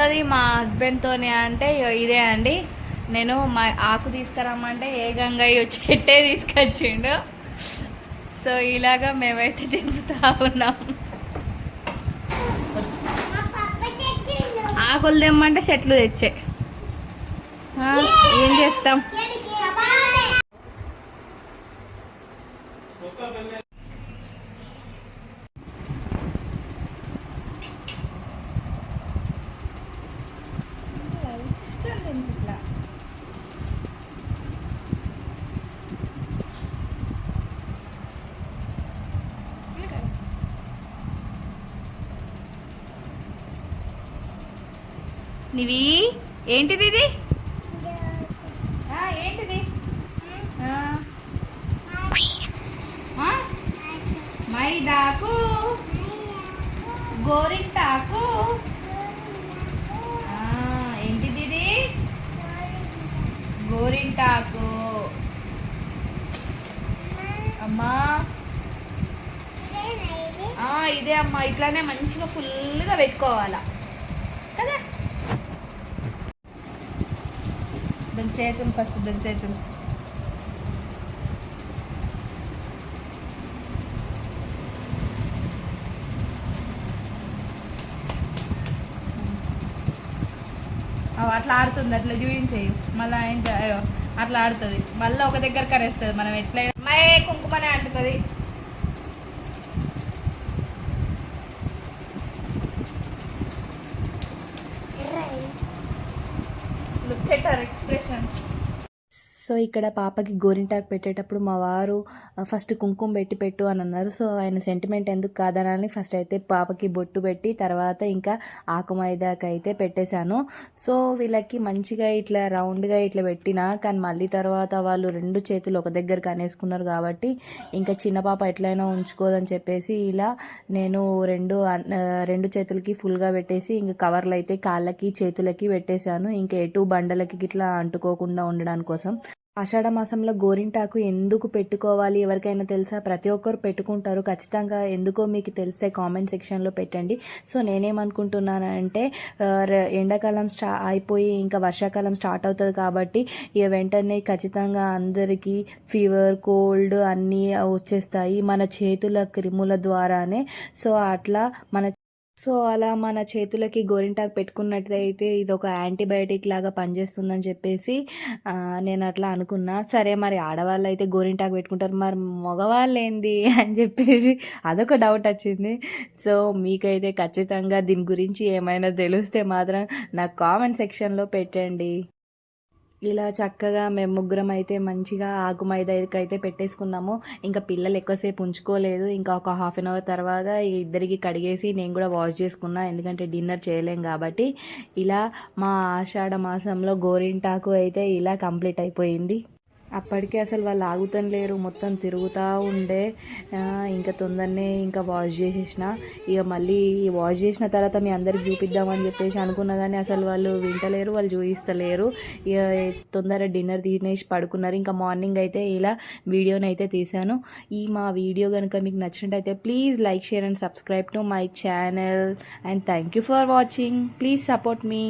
ఉంటుంది మా హస్బెండ్తోనే అంటే ఇదే అండి. నేను మా ఆకు తీసుకురమ్మంటే ఏ ఇగో చెట్టే తీసుకొచ్చిండు. సో ఇలాగా మేమైతే దింపుతా ఉన్నాం. ఆకులు తెమ్మంటే చెట్లు తెచ్చే. ఏం చేస్తాం? నివి ఏంటిది ఇది? ఏంటిది? మైదాకు గోరింటాకు. ఏంటిది ఇది? గోరింటాకు. అమ్మా. ఇదే అమ్మా. ఇట్లానే మంచిగా ఫుల్గా పెట్టుకోవాలా. కదా? దాని చేతులు ఫస్ట్ దాని చేతులు. అట్లా ఆడుతుంది అట్లా చూపించేయి మళ్ళీ ఏంటి అయ్యో అట్లా ఆడుతుంది. మళ్ళీ ఒక దగ్గర కనేస్తుంది మనం ఎట్లా మై కుంకుమనే అంటుతుంది. Look at our expression so ఇక్కడ పాపకి గోరింటాకు పెట్టేటప్పుడు మా వారు ఫస్ట్ కుంకుమ పెట్టి పెట్టు అని అన్నారు. సో ఆయన సెంటిమెంట్ ఎందుకు కాదనని ఫస్ట్ అయితే పాపకి బొట్టు పెట్టి తర్వాత ఇంకా ఆకుమైదాకి అయితే పెట్టేశాను. సో వీళ్ళకి మంచిగా ఇట్లా రౌండ్గా ఇట్లా పెట్టిన కానీ మళ్ళీ తర్వాత వాళ్ళు రెండు చేతులు ఒక దగ్గర కనేసుకున్నారు కాబట్టి ఇంకా చిన్న పాప ఎట్లయినా ఉంచుకోదని చెప్పేసి ఇలా నేను రెండు రెండు చేతులకి ఫుల్గా పెట్టేసి ఇంకా కవర్లు అయితే కాళ్ళకి చేతులకి పెట్టేశాను. ఇంకా ఎటు బండలకి ఇట్లా అంటుకోకుండా ఉండడానికి కోసం ఆషాఢమాసంలో గోరింటాకు ఎందుకు పెట్టుకోవాలి ఎవరికైనా తెలుసా? ప్రతి ఒక్కరు పెట్టుకుంటారు. ఖచ్చితంగా ఎందుకో మీకు తెలిసే కామెంట్ సెక్షన్లో పెట్టండి. సో నేనేమనుకుంటున్నానంటే ఎండాకాలం స్టా అయిపోయి ఇంకా వర్షాకాలం స్టార్ట్ అవుతుంది కాబట్టి ఇక వెంటనే ఖచ్చితంగా అందరికీ ఫీవర్ కోల్డ్ అన్నీ వచ్చేస్తాయి. మన చేతుల క్రిముల ద్వారానే. సో అట్లా మన సో అలా మన చేతులకి గోరింటాకు పెట్టుకున్నట్లయితే ఇది ఒక యాంటీబయాటిక్ లాగా పనిచేస్తుందని చెప్పేసి నేను అట్లా అనుకున్నా. సరే మరి ఆడవాళ్ళు అయితే గోరింటాకు పెట్టుకుంటారు. మరి మగవాళ్ళు ఏంది అని చెప్పేసి అదొక డౌట్ వచ్చింది. సో మీకైతే ఖచ్చితంగా దీని గురించి ఏమైనా తెలిస్తే మాత్రం నాకు కామెంట్ సెక్షన్లో పెట్టండి. ఇలా చక్కగా మేము ముగ్గురం అయితే మంచిగా ఆకు మైదాకి అయితే పెట్టేసుకున్నాము. ఇంకా పిల్లలు ఎక్కువసేపు ఉంచుకోలేదు. ఇంకా ఒక హాఫ్ అన్ అవర్ తర్వాత ఇద్దరికి కడిగేసి నేను కూడా వాష్ చేసుకున్నా. ఎందుకంటే డిన్నర్ చేయలేం కాబట్టి. ఇలా మా ఆషాఢ మాసంలో గోరింటాకు అయితే ఇలా కంప్లీట్ అయిపోయింది. అప్పటికే అసలు వాళ్ళు ఆగుతం లేరు. మొత్తం తిరుగుతూ ఉండే ఇంకా తొందరనే ఇంకా వాష్ చేసేసిన. ఇక మళ్ళీ వాష్ చేసిన తర్వాత మీ అందరికి చూపిద్దామని చెప్పేసి అనుకున్నా కానీ అసలు వాళ్ళు వింటలేరు వాళ్ళు చూపిస్తలేరు ఇక తొందర డిన్నర్ తినేసి పడుకున్నారు. ఇంకా మార్నింగ్ అయితే ఇలా వీడియోని అయితే తీశాను. ఈ మా వీడియో కనుక మీకు నచ్చినట్టయితే please like share and subscribe to my channel and thank you for watching please support me